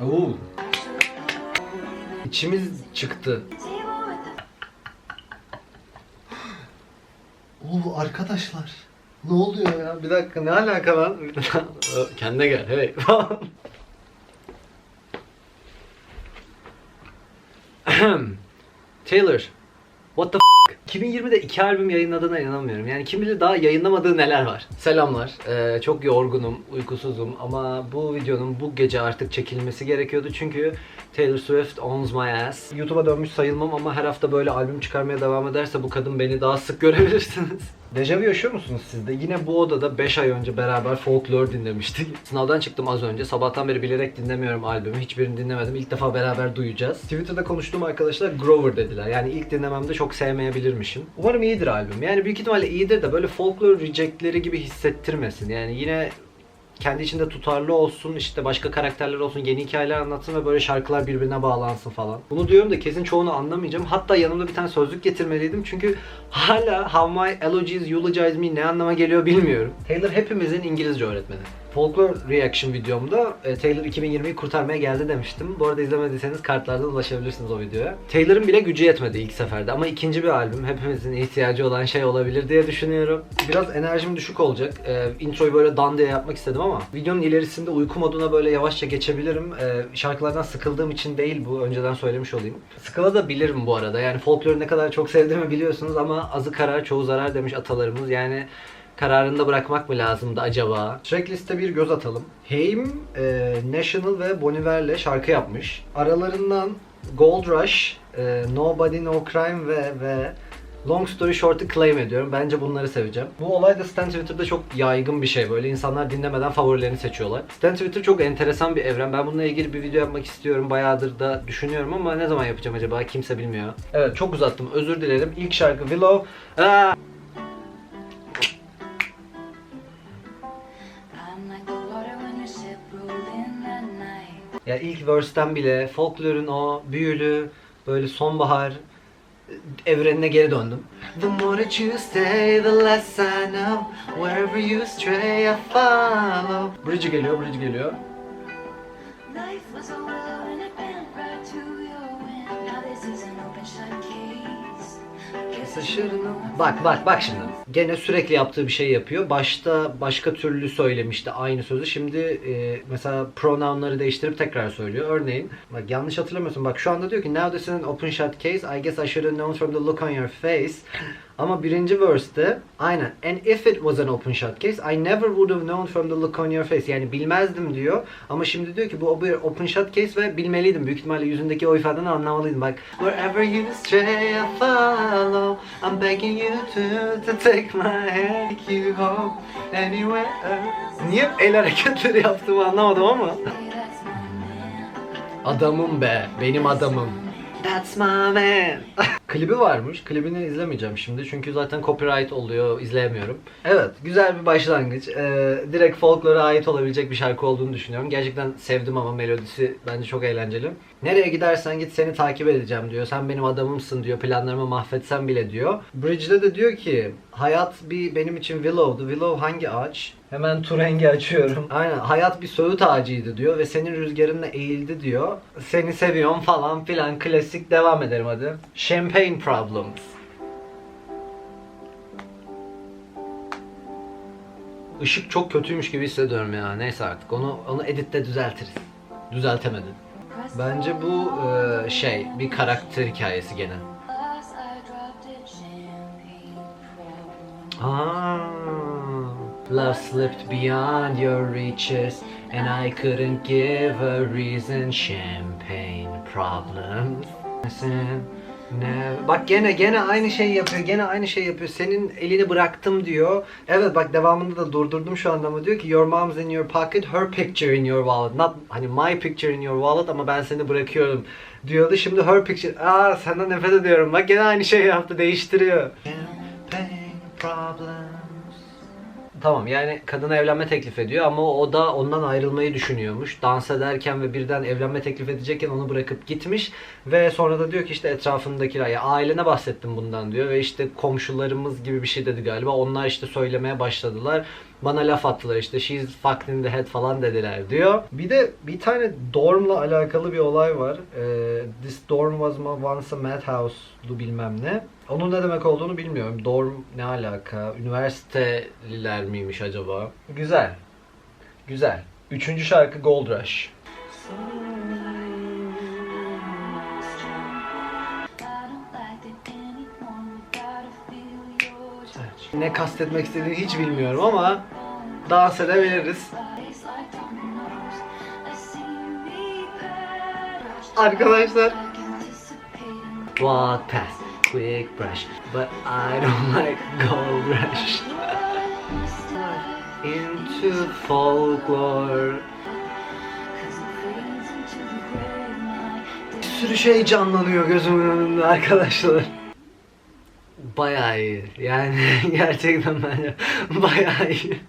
Oo. İçimiz çıktı. Oo arkadaşlar. Ne oluyor ya? Bir dakika ne alaka lan? Kendine gel. Hey. Taylor. What the f- 2020'de iki albüm yayınladığına inanamıyorum. Yani kim bilir daha yayınlamadığı neler var. Selamlar. Ee, çok yorgunum, uykusuzum ama bu videonun bu gece artık çekilmesi gerekiyordu çünkü Taylor Swift owns my ass. YouTube'a dönmüş sayılmam ama her hafta böyle albüm çıkarmaya devam ederse bu kadın beni daha sık görebilirsiniz. Dejavu yaşıyor musunuz siz de? Yine bu odada 5 ay önce beraber Folklore dinlemiştik. Sınavdan çıktım az önce. Sabahtan beri bilerek dinlemiyorum albümü. Hiçbirini dinlemedim. İlk defa beraber duyacağız. Twitter'da konuştuğum arkadaşlar Grover dediler. Yani ilk dinlememde çok sevmeyebilirmişim. Umarım iyidir albüm. Yani büyük ihtimalle iyidir de böyle Folklore rejectleri gibi hissettirmesin. Yani yine kendi içinde tutarlı olsun, işte başka karakterler olsun, yeni hikayeler anlatsın ve böyle şarkılar birbirine bağlansın falan. Bunu diyorum da kesin çoğunu anlamayacağım. Hatta yanımda bir tane sözlük getirmeliydim çünkü hala How My Elogies Eulogize Me ne anlama geliyor bilmiyorum. Taylor hepimizin İngilizce öğretmeni. Folklore Reaction videomda e, Taylor 2020'yi kurtarmaya geldi demiştim. Bu arada izlemediyseniz kartlardan ulaşabilirsiniz o videoya. Taylor'ın bile gücü yetmedi ilk seferde ama ikinci bir albüm hepimizin ihtiyacı olan şey olabilir diye düşünüyorum. Biraz enerjim düşük olacak. E, introyu böyle dan diye yapmak istedim ama videonun ilerisinde uyku moduna böyle yavaşça geçebilirim. E, şarkılardan sıkıldığım için değil bu önceden söylemiş olayım. Sıkılabilirim bu arada. Yani folkloru ne kadar çok sevdiğimi biliyorsunuz ama azı karar çoğu zarar demiş atalarımız. Yani kararında bırakmak mı lazımdı acaba? Tracklist'e bir göz atalım. Haim, e, National ve Bon Iver'le şarkı yapmış. Aralarından Gold Rush, e, Nobody No Crime ve ve Long Story Short'ı claim ediyorum. Bence bunları seveceğim. Bu olay da Stan Twitter'da çok yaygın bir şey. Böyle insanlar dinlemeden favorilerini seçiyorlar. Stan Twitter çok enteresan bir evren. Ben bununla ilgili bir video yapmak istiyorum. Bayağıdır da düşünüyorum ama ne zaman yapacağım acaba? Kimse bilmiyor. Evet çok uzattım. Özür dilerim. İlk şarkı Willow. Aa! Ya ilk verse'ten bile folklorun o büyülü böyle sonbahar e, evrenine geri döndüm. The more that you stay, the less I know. Wherever you stray, I follow. Bridge geliyor, bridge geliyor. Bak bak bak şimdi. Gene sürekli yaptığı bir şey yapıyor. Başta başka türlü söylemişti aynı sözü. Şimdi e, mesela pronounları değiştirip tekrar söylüyor. Örneğin bak yanlış hatırlamıyorsun. Bak şu anda diyor ki now this is an open shut case. I guess I should have known from the look on your face. Ama birinci verse'te aynen and if it was an open shut case I never would have known from the look on your face. Yani bilmezdim diyor. Ama şimdi diyor ki bu bir open shut case ve bilmeliydim. Büyük ihtimalle yüzündeki o ifadeden anlamalıydım. Bak wherever you stray I follow. I'm begging you to, to take my hand, take you home anywhere. Niye el hareketleri yaptığımı anlamadım ama. Adamım be, benim adamım. That's my man. Klibi varmış. Klibini izlemeyeceğim şimdi çünkü zaten copyright oluyor, izleyemiyorum. Evet, güzel bir başlangıç. Ee, direkt folklora ait olabilecek bir şarkı olduğunu düşünüyorum. Gerçekten sevdim ama melodisi bence çok eğlenceli. Nereye gidersen git seni takip edeceğim diyor. Sen benim adamımsın diyor. Planlarımı mahvetsen bile diyor. Bridge'de de diyor ki hayat bir benim için willow'du. Willow hangi ağaç? Hemen tu rengi açıyorum. Aynen. Hayat bir söğüt ağacıydı diyor ve senin rüzgarınla eğildi diyor. Seni seviyorum falan filan. Klasik devam edelim hadi. Champagne Problems. Işık çok kötüymüş gibi hissediyorum ya. Neyse artık onu onu editte düzeltiriz. Düzeltemedim. Bence bu e, şey bir karakter hikayesi gene. Ah, love slipped beyond your reaches, and I couldn't give a reason. Champagne problems. Ne? Bak gene gene aynı şey yapıyor. Gene aynı şey yapıyor. Senin elini bıraktım diyor. Evet bak devamında da durdurdum şu anda ama diyor ki your mom's in your pocket, her picture in your wallet. Not hani my picture in your wallet ama ben seni bırakıyorum diyordu. Şimdi her picture. Aa senden nefret ediyorum. Bak gene aynı şey yaptı. Değiştiriyor. Problems. Tamam yani kadına evlenme teklif ediyor ama o da ondan ayrılmayı düşünüyormuş. Dans ederken ve birden evlenme teklif edecekken onu bırakıp gitmiş. Ve sonra da diyor ki işte etrafındakiler ya ailene bahsettim bundan diyor. Ve işte komşularımız gibi bir şey dedi galiba. Onlar işte söylemeye başladılar. Bana laf attılar işte she's fucked in the head falan dediler diyor. Bir de bir tane dormla alakalı bir olay var. Ee, this dorm was once a madhouse'lu bilmem ne. Onun ne demek olduğunu bilmiyorum. Dorm ne alaka? Üniversiteliler miymiş acaba? Güzel. Güzel. Üçüncü şarkı Gold Rush. Ne kastetmek istediğini hiç bilmiyorum ama dans edebiliriz. Arkadaşlar. Walk past, quick brush, but I don't like gold rush. Into folklore. Bir sürü şey canlanıyor gözümün önünde arkadaşlar. Bayağı iyi. Yani gerçekten bence bayağı iyi.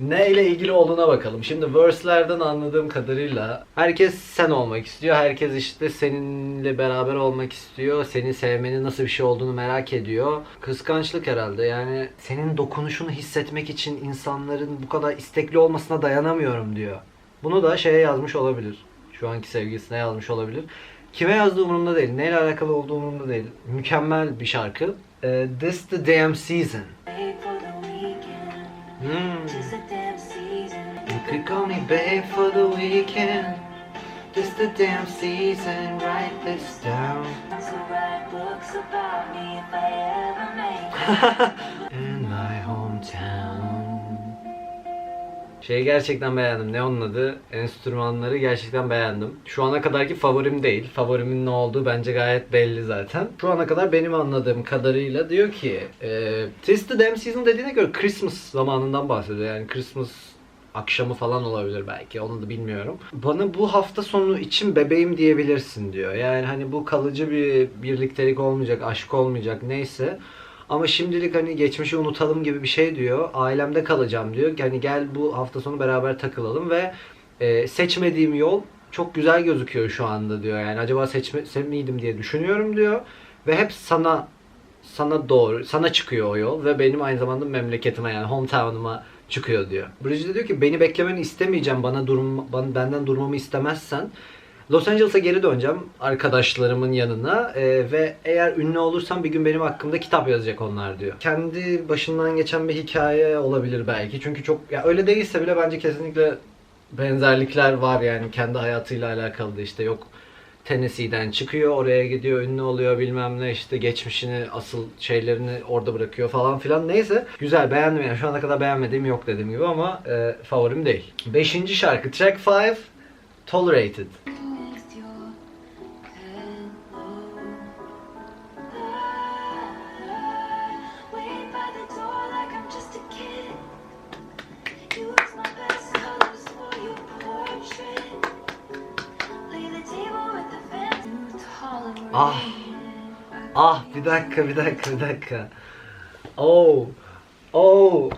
Neyle ilgili olduğuna bakalım. Şimdi verse'lerden anladığım kadarıyla herkes sen olmak istiyor. Herkes işte seninle beraber olmak istiyor. Seni sevmenin nasıl bir şey olduğunu merak ediyor. Kıskançlık herhalde. Yani senin dokunuşunu hissetmek için insanların bu kadar istekli olmasına dayanamıyorum diyor. Bunu da şeye yazmış olabilir. Şu anki sevgilisine yazmış olabilir. Kime yazdığı umurumda değil. Neyle alakalı olduğu umurumda değil. Mükemmel bir şarkı. Ee, This the damn season. Hmm. You could call me babe for the weekend. This the damn season, write this down. So write books about me if I ever make it. In my hometown. Şeyi gerçekten beğendim. Ne onun adı? Enstrümanları gerçekten beğendim. Şu ana kadarki favorim değil. Favorimin ne olduğu bence gayet belli zaten. Şu ana kadar benim anladığım kadarıyla diyor ki e, Tis the Damn Season dediğine göre Christmas zamanından bahsediyor. Yani Christmas akşamı falan olabilir belki onu da bilmiyorum. Bana bu hafta sonu için bebeğim diyebilirsin diyor. Yani hani bu kalıcı bir birliktelik olmayacak, aşk olmayacak neyse. Ama şimdilik hani geçmişi unutalım gibi bir şey diyor. Ailemde kalacağım diyor. Hani gel bu hafta sonu beraber takılalım ve e, seçmediğim yol çok güzel gözüküyor şu anda diyor. Yani acaba seçme miydim diye düşünüyorum diyor. Ve hep sana sana doğru, sana çıkıyor o yol ve benim aynı zamanda memleketime yani hometown'uma çıkıyor diyor. Bridget diyor ki beni beklemeni istemeyeceğim bana durum benden durmamı istemezsen Los Angeles'a geri döneceğim arkadaşlarımın yanına e, ve eğer ünlü olursam bir gün benim hakkımda kitap yazacak onlar diyor. Kendi başından geçen bir hikaye olabilir belki çünkü çok ya öyle değilse bile bence kesinlikle benzerlikler var yani kendi hayatıyla alakalı da işte yok Tennessee'den çıkıyor oraya gidiyor ünlü oluyor bilmem ne işte geçmişini asıl şeylerini orada bırakıyor falan filan neyse güzel beğendim yani şu ana kadar beğenmediğim yok dediğim gibi ama e, favorim değil. Beşinci şarkı track 5 Tolerated. Dakika bir dakika bir dakika. Oh. Oh.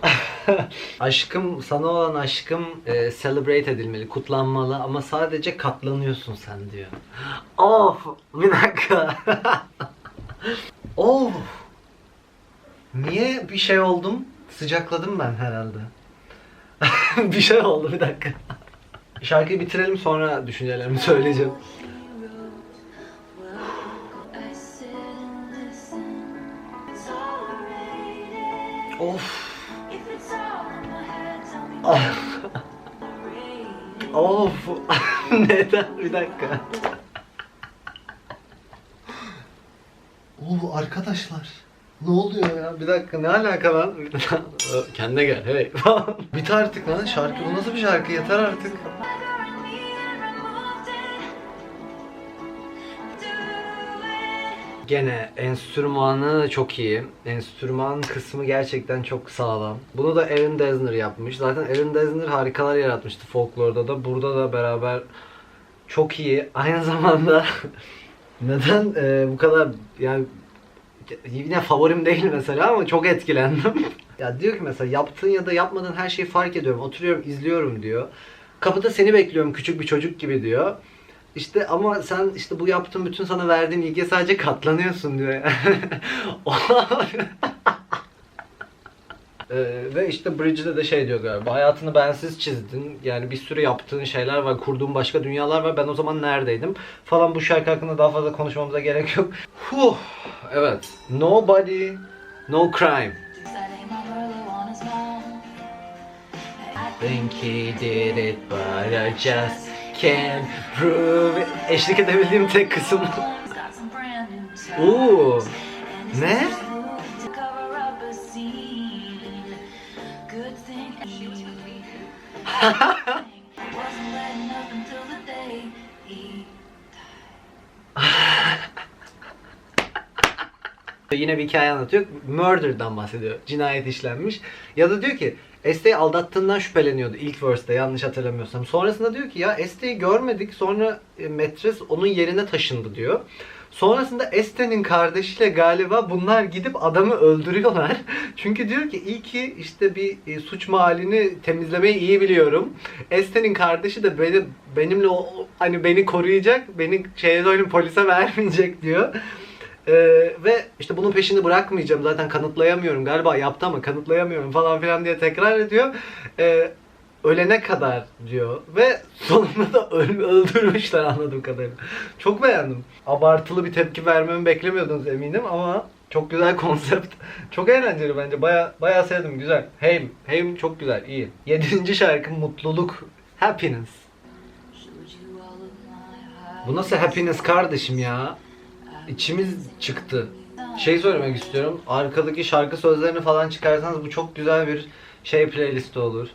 aşkım sana olan aşkım e, celebrate edilmeli, kutlanmalı ama sadece katlanıyorsun sen diyor. Of bir dakika. of. Niye bir şey oldum? Sıcakladım ben herhalde. bir şey oldu bir dakika. Şarkıyı bitirelim sonra düşüncelerimi söyleyeceğim. Of. Ah. Of. Neden? Bir dakika. Oo arkadaşlar. Ne oluyor ya? Bir dakika ne alaka lan? Kendine gel hey. Bit artık lan şarkı. Bu nasıl bir şarkı? Yeter artık. Gene enstrümanı çok iyi. Enstrüman kısmı gerçekten çok sağlam. Bunu da Aaron Dessner yapmış. Zaten Aaron Dessner harikalar yaratmıştı folklorda da. Burada da beraber çok iyi. Aynı zamanda neden e, bu kadar yani yine favorim değil mesela ama çok etkilendim. ya diyor ki mesela yaptığın ya da yapmadığın her şeyi fark ediyorum. Oturuyorum izliyorum diyor. Kapıda seni bekliyorum küçük bir çocuk gibi diyor. İşte ama sen işte bu yaptığın bütün sana verdiğim ilgiye sadece katlanıyorsun diyor. Ee, ve işte Bridge'de de şey diyor galiba. Hayatını bensiz çizdin. Yani bir sürü yaptığın şeyler var. Kurduğun başka dünyalar var. Ben o zaman neredeydim? Falan bu şarkı hakkında daha fazla konuşmamıza gerek yok. Huh. Evet. Nobody, no crime. Think he did it but I just can't prove it. Eşlik edebildiğim tek kısım. He's got Yine bir hikaye anlatıyor. Murder'dan bahsediyor. Cinayet işlenmiş. Ya da diyor ki Este'yi aldattığından şüpheleniyordu ilk verse'de yanlış hatırlamıyorsam. Sonrasında diyor ki ya Este'yi görmedik sonra e, metres onun yerine taşındı diyor. Sonrasında Este'nin kardeşiyle galiba bunlar gidip adamı öldürüyorlar. Çünkü diyor ki iyi ki işte bir e, suç mahallini temizlemeyi iyi biliyorum. Este'nin kardeşi de beni, benimle hani beni koruyacak, beni şeye söyleyeyim polise vermeyecek diyor. Ee, ve işte bunun peşini bırakmayacağım zaten kanıtlayamıyorum galiba yaptı ama kanıtlayamıyorum falan filan diye tekrar ediyor. Ee, ölene kadar diyor ve sonunda da öl- öldürmüşler anladığım kadarıyla. Çok beğendim. Abartılı bir tepki vermemi beklemiyordunuz eminim ama çok güzel konsept. Çok eğlenceli bence. Baya baya sevdim. Güzel. Heym. Heym çok güzel. iyi. Yedinci şarkı Mutluluk. Happiness. Bu nasıl happiness kardeşim ya? İçimiz çıktı. Şey söylemek istiyorum. Arkadaki şarkı sözlerini falan çıkarsanız bu çok güzel bir şey playlisti olur.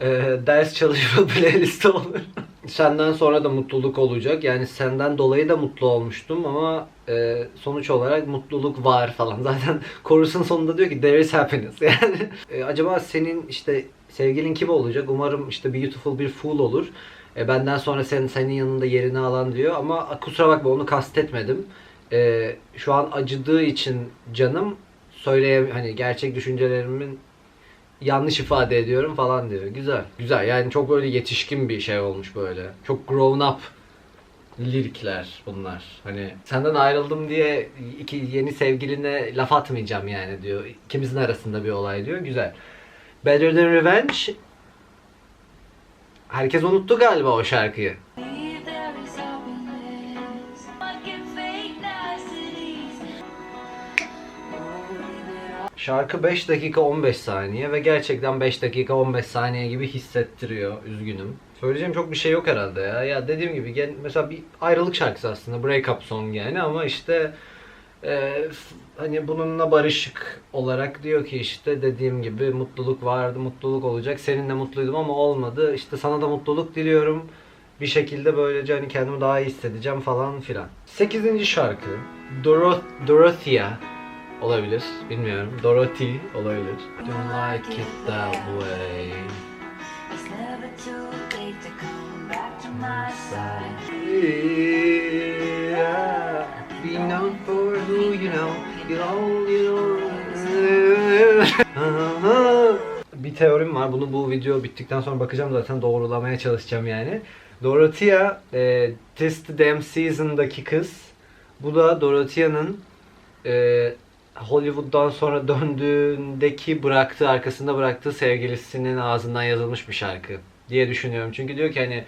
Ee, ders çalışma playlisti olur. Senden sonra da mutluluk olacak. Yani senden dolayı da mutlu olmuştum ama e, sonuç olarak mutluluk var falan. Zaten korusun sonunda diyor ki there is happiness. Yani e, acaba senin işte sevgilin kim olacak? Umarım işte beautiful bir fool olur. E, benden sonra sen senin yanında yerini alan diyor ama kusura bakma onu kastetmedim. E, şu an acıdığı için canım söyleyem hani gerçek düşüncelerimin yanlış ifade ediyorum falan diyor. Güzel. Güzel. Yani çok böyle yetişkin bir şey olmuş böyle. Çok grown up lirikler bunlar. Hani senden ayrıldım diye iki yeni sevgiline laf atmayacağım yani diyor. İkimizin arasında bir olay diyor. Güzel. Better Than Revenge Herkes unuttu galiba o şarkıyı. Şarkı 5 dakika 15 saniye ve gerçekten 5 dakika 15 saniye gibi hissettiriyor. Üzgünüm. Söyleyeceğim çok bir şey yok herhalde ya. Ya dediğim gibi gen- mesela bir ayrılık şarkısı aslında. Breakup song yani ama işte e, hani bununla barışık olarak diyor ki işte dediğim gibi mutluluk vardı, mutluluk olacak. Seninle mutluydum ama olmadı. İşte sana da mutluluk diliyorum. Bir şekilde böylece hani kendimi daha iyi hissedeceğim falan filan. 8. şarkı Doro- Dorothea olabilir. Bilmiyorum. Dorothy olabilir. Don't like it that way. Yeah, be known for who you know. Know. bir teorim var. Bunu bu video bittikten sonra bakacağım zaten doğrulamaya çalışacağım yani. Dorothea e, the Damn Season'daki kız. Bu da Dorothea'nın e, Hollywood'dan sonra döndüğündeki bıraktığı arkasında bıraktığı sevgilisinin ağzından yazılmış bir şarkı diye düşünüyorum. Çünkü diyor ki hani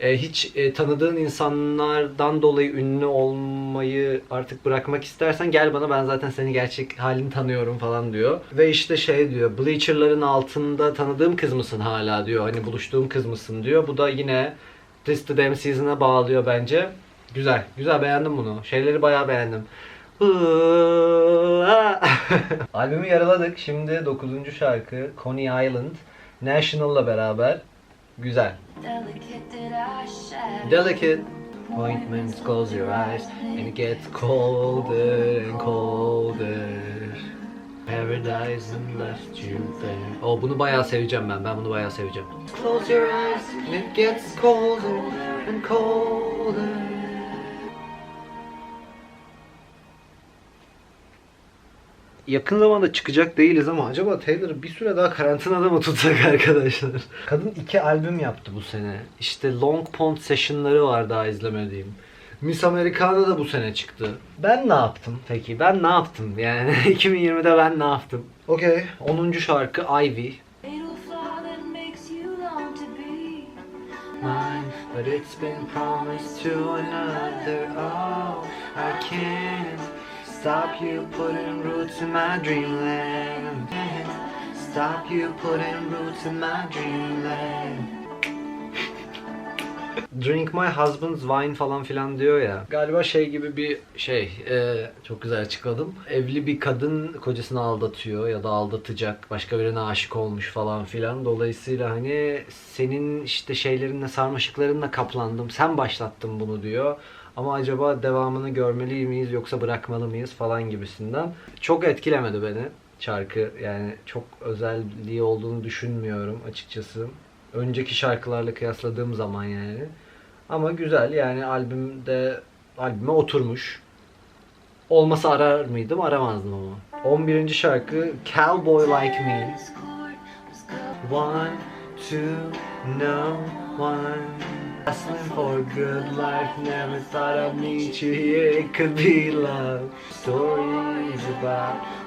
e, hiç e, tanıdığın insanlardan dolayı ünlü olmayı artık bırakmak istersen gel bana ben zaten seni gerçek halini tanıyorum falan diyor. Ve işte şey diyor Bleacher'ların altında tanıdığım kız mısın hala diyor. Hani buluştuğum kız mısın diyor. Bu da yine Damn Season'a bağlıyor bence. Güzel. Güzel beğendim bunu. Şeyleri bayağı beğendim. Albümü yaraladık. Şimdi 9. şarkı Coney Island. National'la beraber. Güzel. Delicate appointments, close your eyes, and it gets colder and colder. Paradise and left you there. Oh bunu bayağı seveceğim ben. Ben bunu bayağı seveceğim. Close your eyes and it gets colder and colder. Yakın zamanda çıkacak değiliz ama acaba Taylor'ı bir süre daha karantinada mı tutsak arkadaşlar? Kadın iki albüm yaptı bu sene. İşte Long Pond Session'ları var daha izlemediğim. Miss Americana da bu sene çıktı. Ben ne yaptım peki? Ben ne yaptım? Yani 2020'de ben ne yaptım? Okey. 10. şarkı Ivy. Mine, but it's been promised to another. Oh, I can't stop you putting roots in my dreamland. Stop you putting roots in my dreamland. Drink my husband's wine falan filan diyor ya. Galiba şey gibi bir şey. e, çok güzel açıkladım. Evli bir kadın kocasını aldatıyor ya da aldatacak. Başka birine aşık olmuş falan filan. Dolayısıyla hani senin işte şeylerinle sarmaşıklarınla kaplandım. Sen başlattın bunu diyor. Ama acaba devamını görmeli miyiz yoksa bırakmalı mıyız falan gibisinden. Çok etkilemedi beni şarkı. Yani çok özelliği olduğunu düşünmüyorum açıkçası. Önceki şarkılarla kıyasladığım zaman yani. Ama güzel yani albümde albüme oturmuş. Olmasa arar mıydım? Aramazdım ama. 11. şarkı Cowboy Like Me. One, two, no one. Hustling for a good life, never thought I'd meet you here. It could be love. Stories about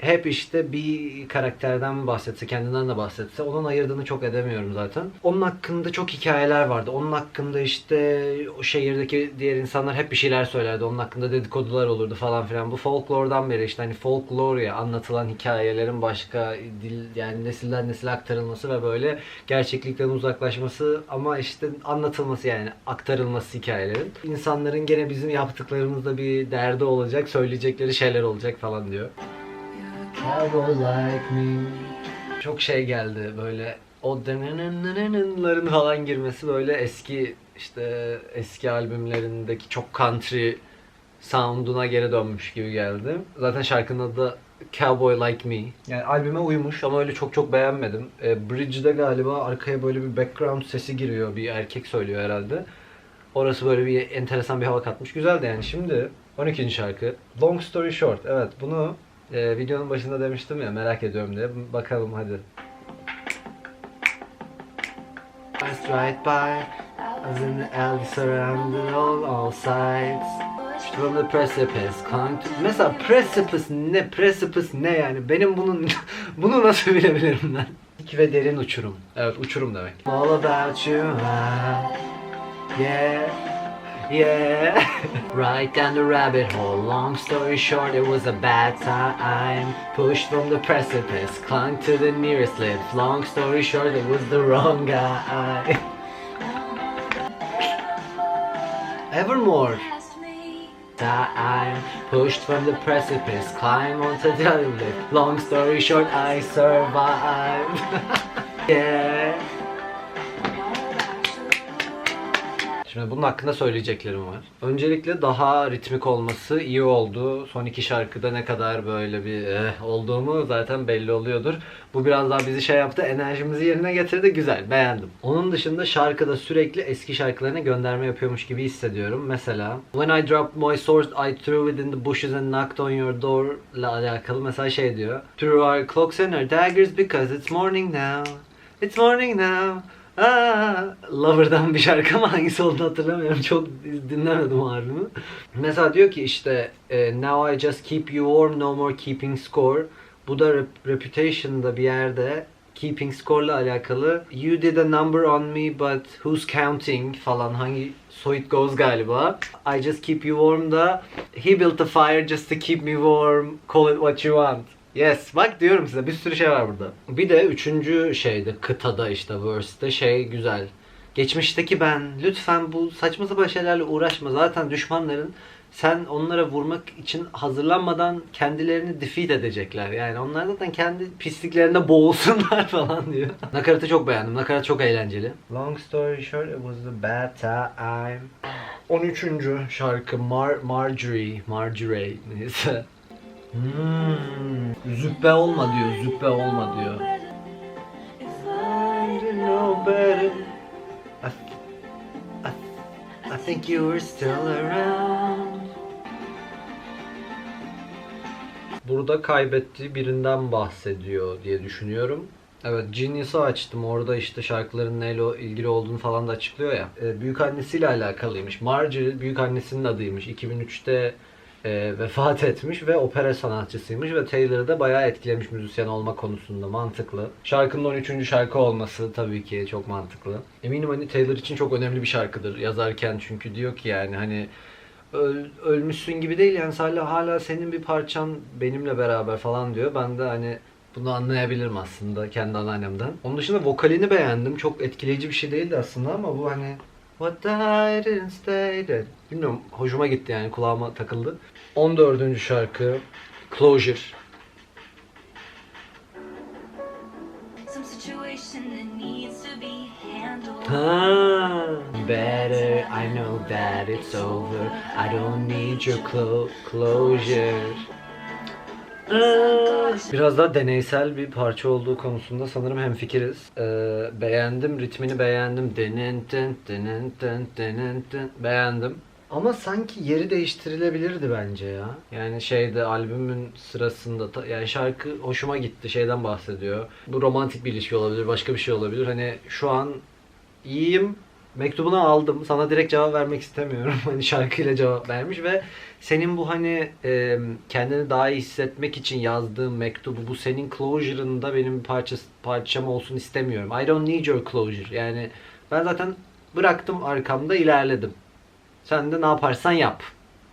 Hep işte bir karakterden bahsetse, kendinden de bahsetse onun ayırdığını çok edemiyorum zaten. Onun hakkında çok hikayeler vardı. Onun hakkında işte o şehirdeki diğer insanlar hep bir şeyler söylerdi. Onun hakkında dedikodular olurdu falan filan. Bu folklordan beri işte hani folklor ya anlatılan hikayelerin başka dil yani nesilden nesile aktarılması ve böyle gerçeklikten uzaklaşması ama işte anlatılması yani aktarılması hikayelerin. İnsanların gene bizim yaptıklarımızda bir derdi olacak, söyleyecekleri şeyler olacak falan diyor. Cowboy like me. Çok şey geldi böyle o dınınınınınların falan girmesi böyle eski işte eski albümlerindeki çok country sound'una geri dönmüş gibi geldi. Zaten şarkının adı da Cowboy Like Me. Yani albüme uymuş ama öyle çok çok beğenmedim. E, Bridge'de galiba arkaya böyle bir background sesi giriyor. Bir erkek söylüyor herhalde. Orası böyle bir enteresan bir hava katmış. Güzeldi yani. Şimdi 12. şarkı. Long Story Short. Evet bunu e, videonun başında demiştim ya merak ediyorum diye. Bakalım hadi. Passed right by As in the alley surrounded on all sides From the precipice clung to... Mesela precipice ne? Precipice ne yani? Benim bunun... bunu nasıl bilebilirim ben? Dik ve derin uçurum. Evet uçurum demek. All about you Yeah Yeah. Right down the rabbit hole. Long story short it was a bad time. Pushed from the precipice Clung to the nearest lid Long story short it was the wrong guy. Evermore. Past me I'm pushed from the precipice, climb onto the lift. Long story short, I survived. yeah. Şimdi bunun hakkında söyleyeceklerim var. Öncelikle daha ritmik olması iyi oldu. Son iki şarkıda ne kadar böyle bir eh, olduğumu zaten belli oluyordur. Bu biraz daha bizi şey yaptı, enerjimizi yerine getirdi. Güzel, beğendim. Onun dışında şarkıda sürekli eski şarkılarına gönderme yapıyormuş gibi hissediyorum. Mesela When I dropped my sword, I threw it in the bushes and knocked on your door ile alakalı mesela şey diyor. Through our cloaks and our daggers because it's morning now. It's morning now. Aa, Lover'dan bir şarkı ama hangisi olduğunu hatırlamıyorum. Çok dinlemedim albümü. Mesela diyor ki işte e, Now I just keep you warm, no more keeping score. Bu da Rep- Reputation'da bir yerde keeping score'la alakalı. You did a number on me but who's counting falan hangi so goes galiba. I just keep you warm da he built a fire just to keep me warm. Call it what you want. Yes, bak diyorum size bir sürü şey var burada. Bir de üçüncü şeyde kıtada işte verse'de şey güzel. Geçmişteki ben lütfen bu saçma sapan şeylerle uğraşma. Zaten düşmanların sen onlara vurmak için hazırlanmadan kendilerini defeat edecekler. Yani onlar zaten kendi pisliklerinde boğulsunlar falan diyor. Nakaratı çok beğendim. Nakarat çok eğlenceli. Long story short, it was a bad time. 13. şarkı Mar Marjorie, Marjorie neyse. Hmm, züppe olma diyor, züppe olma diyor. I think you were still around. Burada kaybettiği birinden bahsediyor diye düşünüyorum. Evet Genius'u açtım. Orada işte şarkıların neyle ilgili olduğunu falan da açıklıyor ya. Ee, büyük annesiyle alakalıymış. Marjorie büyük annesinin adıymış. 2003'te e, vefat etmiş ve opera sanatçısıymış ve Taylor'ı da bayağı etkilemiş müzisyen olma konusunda. Mantıklı. Şarkının 13. şarkı olması tabii ki çok mantıklı. Eminim hani Taylor için çok önemli bir şarkıdır yazarken çünkü diyor ki yani hani öl- ölmüşsün gibi değil yani hala hala senin bir parçan benimle beraber falan diyor. Ben de hani bunu anlayabilirim aslında kendi anneannemden. Onun dışında vokalini beğendim. Çok etkileyici bir şey değildi aslında ama bu hani What I didn't stay dead. Bilmiyorum hoşuma gitti yani kulağıma takıldı. 14. şarkı Closure. Ha, better I know that it's over. I don't need your clo- closure. Aa, Biraz daha deneysel bir parça olduğu konusunda sanırım hemfikiriz. Ee, beğendim, ritmini beğendim. Denen denen denen ten. Beğendim. Ama sanki yeri değiştirilebilirdi bence ya. Yani şeyde albümün sırasında ta- yani şarkı hoşuma gitti. Şeyden bahsediyor. Bu romantik bir ilişki olabilir, başka bir şey olabilir. Hani şu an iyiyim. Mektubunu aldım. Sana direkt cevap vermek istemiyorum. Hani şarkıyla cevap vermiş ve senin bu hani e, kendini daha iyi hissetmek için yazdığın mektubu bu senin closure'ında benim bir parçası, parçam olsun istemiyorum. I don't need your closure. Yani ben zaten bıraktım arkamda ilerledim. Sen de ne yaparsan yap.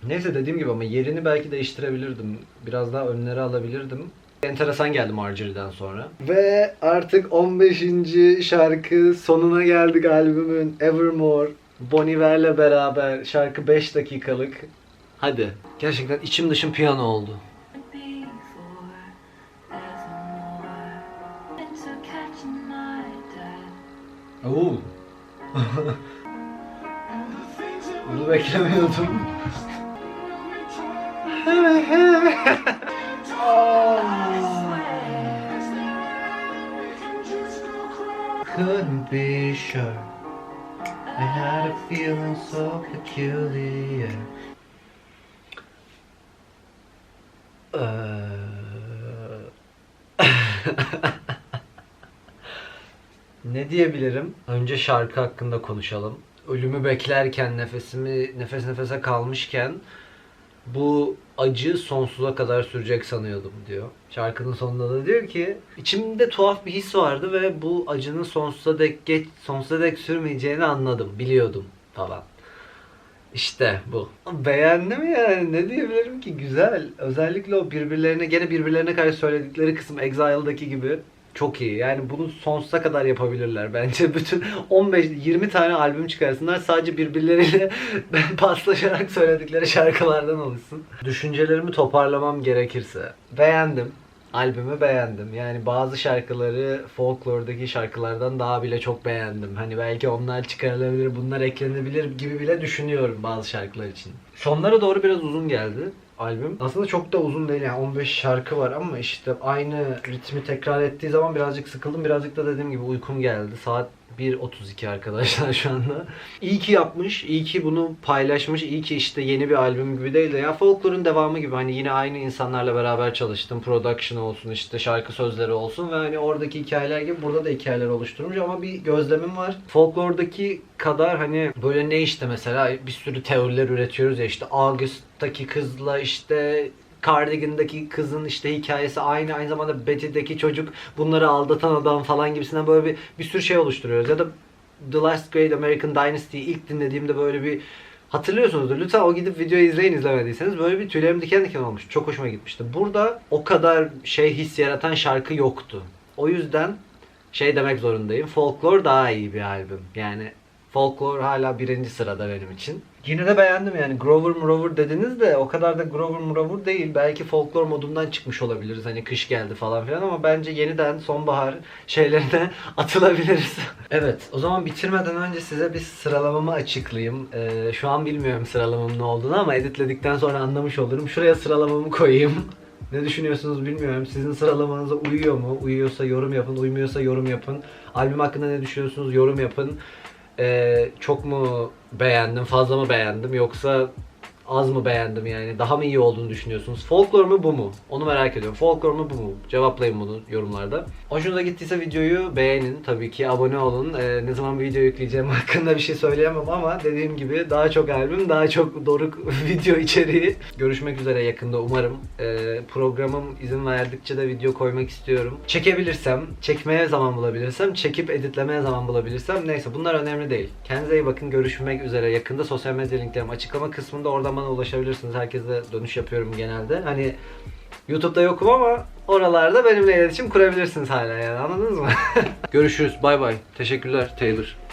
Neyse dediğim gibi ama yerini belki değiştirebilirdim. Biraz daha önlere alabilirdim. Enteresan geldi Marjorie'den sonra. Ve artık 15. şarkı sonuna geldik albümün Evermore. Bon Iver'le beraber şarkı 5 dakikalık. Hadi. Gerçekten içim dışım piyano oldu. Oo. Bunu beklemiyordum. Couldn't be sure. I had a feeling so peculiar. Eee, ne diyebilirim? Önce şarkı hakkında konuşalım. Ölümü beklerken, nefesimi nefes nefese kalmışken bu acı sonsuza kadar sürecek sanıyordum diyor. Şarkının sonunda da diyor ki içimde tuhaf bir his vardı ve bu acının sonsuza dek geç sonsuza dek sürmeyeceğini anladım, biliyordum falan. İşte bu. Beğendim yani. Ne diyebilirim ki? Güzel. Özellikle o birbirlerine, gene birbirlerine karşı söyledikleri kısım Exile'daki gibi çok iyi. Yani bunu sonsuza kadar yapabilirler. Bence bütün 15-20 tane albüm çıkarsınlar. Sadece birbirleriyle paslaşarak söyledikleri şarkılardan oluşsun. Düşüncelerimi toparlamam gerekirse. Beğendim. Albümü beğendim. Yani bazı şarkıları folklordaki şarkılardan daha bile çok beğendim. Hani belki onlar çıkarılabilir, bunlar eklenebilir gibi bile düşünüyorum bazı şarkılar için. Sonlara doğru biraz uzun geldi albüm. Aslında çok da uzun değil yani 15 şarkı var ama işte aynı ritmi tekrar ettiği zaman birazcık sıkıldım. Birazcık da dediğim gibi uykum geldi. Saat 1.32 arkadaşlar şu anda. İyi ki yapmış, iyi ki bunu paylaşmış, iyi ki işte yeni bir albüm gibi değil de ya folklorun devamı gibi hani yine aynı insanlarla beraber çalıştım. Production olsun işte şarkı sözleri olsun ve hani oradaki hikayeler gibi burada da hikayeler oluşturmuş ama bir gözlemim var. Folklordaki kadar hani böyle ne işte mesela bir sürü teoriler üretiyoruz ya işte August'taki kızla işte Cardigan'daki kızın işte hikayesi aynı aynı zamanda Betty'deki çocuk bunları aldatan adam falan gibisinden böyle bir bir sürü şey oluşturuyoruz. Ya da The Last Great American Dynasty'yi ilk dinlediğimde böyle bir hatırlıyorsunuzdur. Lütfen o gidip videoyu izleyin izlemediyseniz. Böyle bir tüylerim diken diken olmuş. Çok hoşuma gitmişti. Burada o kadar şey his yaratan şarkı yoktu. O yüzden şey demek zorundayım. Folklore daha iyi bir albüm. Yani Folklore hala birinci sırada benim için. Yine de beğendim yani Grover Mrover dediniz de o kadar da Grover Mrover değil. Belki folklor modundan çıkmış olabiliriz. Hani kış geldi falan filan ama bence yeniden sonbahar şeylerine atılabiliriz. evet o zaman bitirmeden önce size bir sıralamamı açıklayayım. Ee, şu an bilmiyorum sıralamamın ne olduğunu ama editledikten sonra anlamış olurum. Şuraya sıralamamı koyayım. Ne düşünüyorsunuz bilmiyorum. Sizin sıralamanıza uyuyor mu? Uyuyorsa yorum yapın, uymuyorsa yorum yapın. Albüm hakkında ne düşünüyorsunuz? Yorum yapın. Ee, çok mu beğendim, fazla mı beğendim? Yoksa az mı beğendim yani? Daha mı iyi olduğunu düşünüyorsunuz? Folklor mu bu mu? Onu merak ediyorum. Folklor mu bu mu? Cevaplayın bunu yorumlarda. Hoşunuza gittiyse videoyu beğenin. Tabii ki abone olun. Ee, ne zaman bir video yükleyeceğim hakkında bir şey söyleyemem ama dediğim gibi daha çok albüm, daha çok doruk video içeriği. Görüşmek üzere yakında umarım. Ee, programım izin verdikçe de video koymak istiyorum. Çekebilirsem, çekmeye zaman bulabilirsem, çekip editlemeye zaman bulabilirsem neyse bunlar önemli değil. Kendinize iyi bakın. Görüşmek üzere yakında. Sosyal medya linklerim açıklama kısmında oradan bana ulaşabilirsiniz. Herkese dönüş yapıyorum genelde. Hani YouTube'da yokum ama oralarda benimle iletişim kurabilirsiniz hala yani anladınız mı? Görüşürüz. Bay bay. Teşekkürler Taylor.